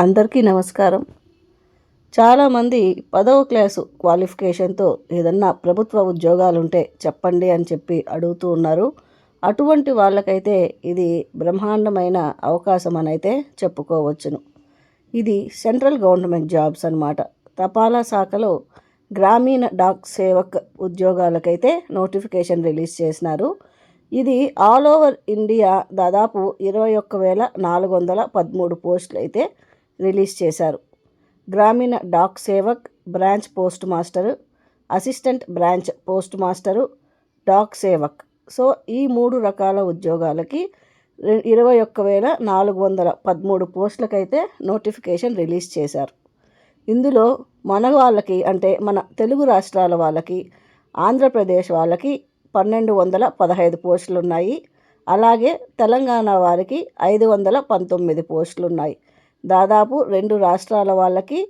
అందరికీ నమస్కారం. చాలామంది పదవ క్లాసు క్వాలిఫికేషన్తో ఏదన్నా ప్రభుత్వ ఉద్యోగాలు ఉంటే చెప్పండి అని చెప్పి అడుగుతూ ఉన్నారు. అటువంటి వాళ్ళకైతే ఇది బ్రహ్మాండమైన అవకాశం అని అయితే చెప్పుకోవచ్చును. ఇది సెంట్రల్ గవర్నమెంట్ జాబ్స్ అనమాట తపాలా శాఖలో గ్రామీణ డాక్ సేవక్ ఉద్యోగాలకైతే నోటిఫికేషన్ రిలీజ్ చేసినారు. ఇది ఆల్ ఓవర్ ఇండియా దాదాపు ఇరవై ఒక్క వేల నాలుగు వందల పదమూడు పోస్టులు అయితే రిలీజ్ చేశారు. Gramin Dak Sevak branch post master assistant branch post master Dak Sevak. So ఈ మూడు రకాల ఉద్యోగాలకి ఇరవై ఒక్క వేల నాలుగు వందల పదమూడు పోస్టులకైతే నోటిఫికేషన్ రిలీజ్ చేశారు. ఇందులో మన వాళ్ళకి అంటే మన తెలుగు రాష్ట్రాల వాళ్ళకి ఆంధ్రప్రదేశ్ వాళ్ళకి పన్నెండు వందల పదహైదు పోస్టులు ఉన్నాయి అలాగే తెలంగాణ వారికి ఐదు వందల పంతొమ్మిది పోస్టులు ఉన్నాయి దాదాపు రెండు రాష్ట్రాల వాళ్ళకి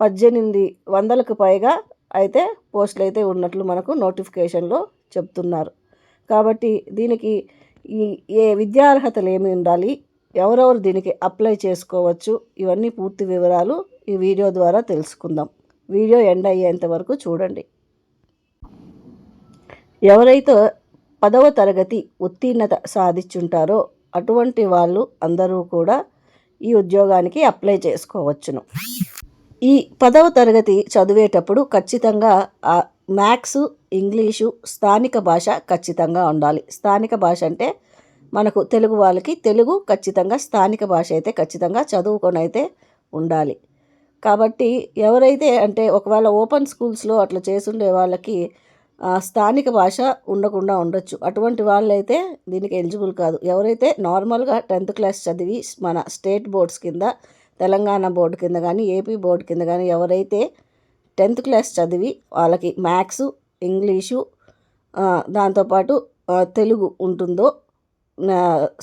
పద్దెనిమిది వందలకు పైగా అయితే పోస్టులు అయితే ఉన్నట్లు మనకు నోటిఫికేషన్లో చెప్తున్నారు. కాబట్టి దీనికి ఈ ఏ విద్యార్హతలు ఏమి ఉండాలి ఎవరెవరు దీనికి అప్లై చేసుకోవచ్చు ఇవన్నీ పూర్తి వివరాలు ఈ వీడియో ద్వారా తెలుసుకుందాం. వీడియో ఎండ్ అయ్యేంత వరకు చూడండి. ఎవరైతే పదవ తరగతి ఉత్తీర్ణత సాధించుంటారో అటువంటి వాళ్ళు అందరూ కూడా ఈ ఉద్యోగానికి అప్లై చేసుకోవచ్చును. ఈ పదవ తరగతి చదివేటప్పుడు ఖచ్చితంగా మ్యాథ్స్ ఇంగ్లీషు స్థానిక భాష ఖచ్చితంగా ఉండాలి. స్థానిక భాష అంటే మనకు తెలుగు వాళ్ళకి తెలుగు ఖచ్చితంగా స్థానిక భాష అయితే ఖచ్చితంగా చదువుకొని అయితే ఉండాలి. కాబట్టి ఎవరైతే అంటే ఒకవేళ ఓపెన్ స్కూల్స్లో అట్లా చేసుండే వాళ్ళకి స్థానిక భాష ఉండకుండా ఉండొచ్చు. అటువంటి వాళ్ళైతే దీనికి ఎలిజిబుల్ కాదు. ఎవరైతే నార్మల్గా టెన్త్ క్లాస్ చదివి మన స్టేట్ బోర్డ్స్ కింద తెలంగాణ బోర్డు కింద కానీ ఏపీ బోర్డు కింద కానీ ఎవరైతే టెన్త్ క్లాస్ చదివి వాళ్ళకి మ్యాథ్స్ ఇంగ్లీషు దాంతోపాటు తెలుగు ఉంటుందో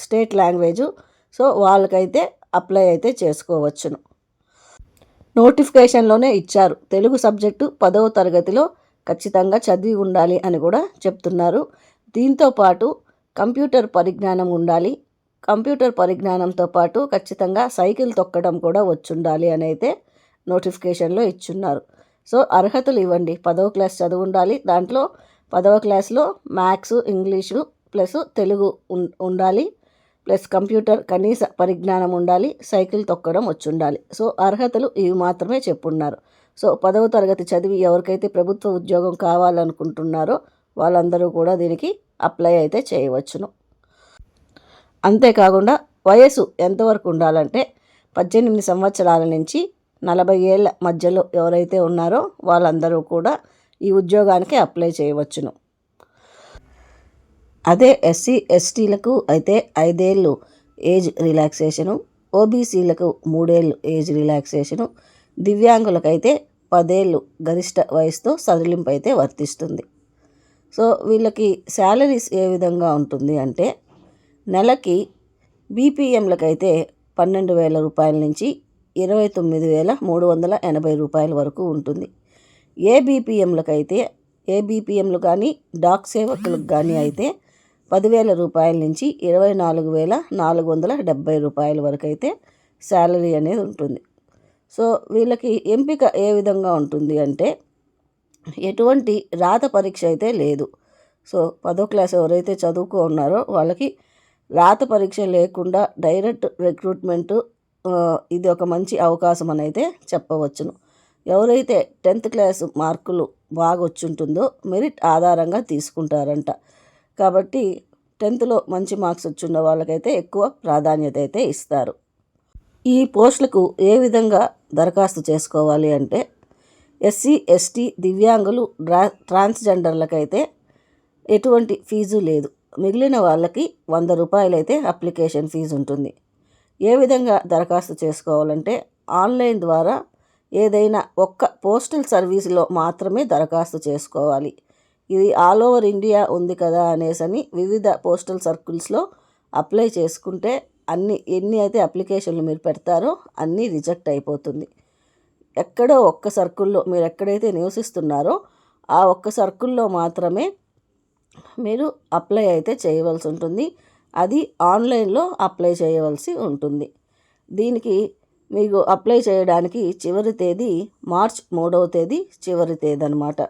స్టేట్ లాంగ్వేజు సో వాళ్ళకైతే అప్లై అయితే చేసుకోవచ్చును. నోటిఫికేషన్లోనే ఇచ్చారు. తెలుగు సబ్జెక్టు పదవ తరగతిలో ఖచ్చితంగా చదివి ఉండాలి అని కూడా చెప్తున్నారు. దీంతో పాటు కంప్యూటర్ పరిజ్ఞానం ఉండాలి. కంప్యూటర్ పరిజ్ఞానంతో పాటు ఖచ్చితంగా సైకిల్ తొక్కడం కూడా వచ్చుండాలి అని అయితే నోటిఫికేషన్లో ఇచ్చున్నారు. సో అర్హతలు ఇవ్వండి. పదవ క్లాస్ చదువు ఉండాలి. దాంట్లో పదవ క్లాస్లో మ్యాథ్స్ ఇంగ్లీషు ప్లస్ తెలుగు ఉం- ఉండాలి. ప్లస్ కంప్యూటర్ కనీస పరిజ్ఞానం ఉండాలి. సైకిల్ తొక్కడం వచ్చుండాలి. సో అర్హతలు ఇవి మాత్రమే చెప్పున్నారు. సో పదవ తరగతి చదివి ఎవరికైతే ప్రభుత్వ ఉద్యోగం కావాలనుకుంటున్నారో వాళ్ళందరూ కూడా దీనికి అప్లై అయితే చేయవచ్చును. అంతేకాకుండా వయసు ఎంతవరకు ఉండాలంటే పద్దెనిమిది సంవత్సరాల నుంచి నలభై ఏళ్ళ మధ్యలో ఎవరైతే ఉన్నారో వాళ్ళందరూ కూడా ఈ ఉద్యోగానికి అప్లై చేయవచ్చును. అదే ఎస్సీ ఎస్టీలకు అయితే ఐదేళ్ళు ఏజ్ రిలాక్సేషను ఓబీసీలకు మూడేళ్ళు ఏజ్ రిలాక్సేషను దివ్యాంగులకైతే పదేళ్ళు గరిష్ట వయసుతో సడలింపు అయితే వర్తిస్తుంది. సో వీళ్ళకి శాలరీస్ ఏ విధంగా ఉంటుంది అంటే నెలకి బీపీఎంలకైతే పన్నెండు వేల రూపాయల నుంచి ఇరవై తొమ్మిది వేల మూడు వందల ఎనభై రూపాయల వరకు ఉంటుంది. ఏ బీపీఎంలకైతే ఏ బీపీఎంలు కానీ డాక్ సేవకులకు కానీ అయితే పదివేల రూపాయల నుంచి ఇరవై నాలుగు వేల నాలుగు వందల డెబ్బై రూపాయల వరకు అయితే శాలరీ అనేది ఉంటుంది. సో వీళ్ళకి ఎంపిక ఏ విధంగా ఉంటుంది అంటే ఎటువంటి రాత పరీక్ష అయితే లేదు. సో పదో క్లాస్ ఎవరైతే చదువుకో ఉన్నారో వాళ్ళకి రాత పరీక్ష లేకుండా డైరెక్ట్ రిక్రూట్మెంట్ ఇది ఒక మంచి అవకాశం అని అయితే చెప్పవచ్చును. ఎవరైతే టెన్త్ క్లాస్ మార్కులు బాగా వచ్చుంటుందో మెరిట్ ఆధారంగా తీసుకుంటారంట. కాబట్టి టెన్త్లో మంచి మార్క్స్ వచ్చిన వాళ్ళకైతే ఎక్కువ ప్రాధాన్యత అయితే ఇస్తారు. ఈ పోస్టులకు ఏ విధంగా దరఖాస్తు చేసుకోవాలి అంటే ఎస్సీ ఎస్టీ దివ్యాంగులు డ్రా ట్రాన్స్జెండర్లకైతే ఎటువంటి ఫీజు లేదు. మిగిలిన వాళ్ళకి వంద రూపాయలైతే అప్లికేషన్ ఫీజు ఉంటుంది. ఏ విధంగా దరఖాస్తు చేసుకోవాలంటే ఆన్లైన్ ద్వారా ఏదైనా ఒక్క పోస్టల్ సర్వీస్లో మాత్రమే దరఖాస్తు చేసుకోవాలి. ఇది ఆల్ ఓవర్ ఇండియా ఉంది కదా అనేసని వివిధ పోస్టల్ సర్కిల్స్లో అప్లై చేసుకుంటే అన్ని ఎన్ని అయితే అప్లికేషన్లు మీరు పెడతారో అన్నీ రిజెక్ట్ అయిపోతుంది. ఎక్కడో ఒక్క సర్కుల్లో మీరు ఎక్కడైతే నివసిస్తున్నారో ఆ ఒక్క సర్కిల్లో మాత్రమే మీరు అప్లై అయితే చేయవలసి ఉంటుంది. అది ఆన్లైన్లో అప్లై చేయవలసి ఉంటుంది. దీనికి మీకు అప్లై చేయడానికి చివరి తేదీ మార్చ్ మూడవ తేదీ చివరి తేదీ అనమాట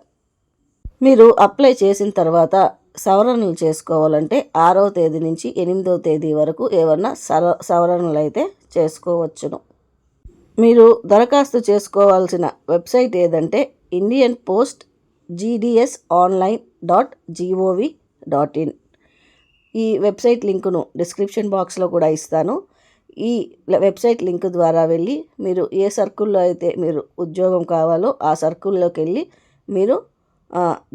మీరు అప్లై చేసిన తర్వాత సవరణలు చేసుకోవాలంటే ఆరవ తేదీ నుంచి ఎనిమిదవ తేదీ వరకు ఏమన్నా సవ సవరణలు అయితే చేసుకోవచ్చును. మీరు దరఖాస్తు చేసుకోవాల్సిన వెబ్సైట్ ఏదంటే Indian post GDS online dot gov dot in. ఈ వెబ్సైట్ లింకును డిస్క్రిప్షన్ బాక్స్లో కూడా ఇస్తాను. ఈ వెబ్సైట్ లింక్ ద్వారా వెళ్ళి మీరు ఏ సర్కుల్లో అయితే మీరు ఉద్యోగం కావాలో ఆ సర్కుల్లోకి వెళ్ళి మీరు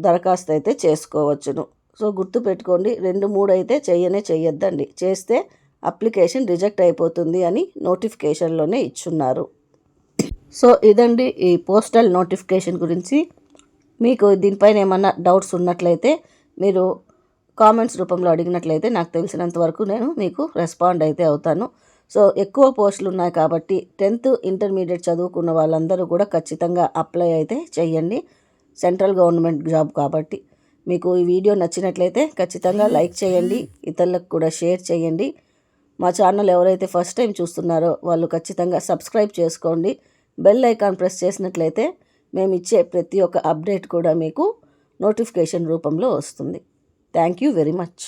దరఖాస్తు అయితే చేసుకోవచ్చును. సో గుర్తుపెట్టుకోండి రెండు మూడు అయితే చెయ్యనే చెయ్యొద్దండి. చేస్తే అప్లికేషన్ రిజెక్ట్ అయిపోతుంది అని నోటిఫికేషన్లోనే ఇచ్చున్నారు. సో ఇదండి ఈ పోస్టల్ నోటిఫికేషన్ గురించి. మీకు దీనిపైన ఏమన్నా డౌట్స్ ఉన్నట్లయితే మీరు కామెంట్స్ రూపంలో అడిగినట్లయితే నాకు తెలిసినంత వరకు నేను మీకు రెస్పాండ్ అయితే అవుతాను. సో ఎక్కువ పోస్టులు ఉన్నాయి కాబట్టి టెన్త్ ఇంటర్మీడియట్ చదువుకున్న వాళ్ళందరూ కూడా ఖచ్చితంగా అప్లై అయితే చేయండి సెంట్రల్ గవర్నమెంట్ జాబ్ కాబట్టి. మీకు ఈ వీడియో నచ్చినట్లయితే ఖచ్చితంగా లైక్ చేయండి ఇతరులకు కూడా షేర్ చేయండి. మా ఛానల్ ఎవరైతే ఫస్ట్ టైం చూస్తున్నారో వాళ్ళు ఖచ్చితంగా సబ్స్క్రైబ్ చేసుకోండి. బెల్ ఐకాన్ ప్రెస్ చేసినట్లయితే మేము ఇచ్చే ప్రతి ఒక్క అప్డేట్ కూడా మీకు నోటిఫికేషన్ రూపంలో వస్తుంది. Thank you very much.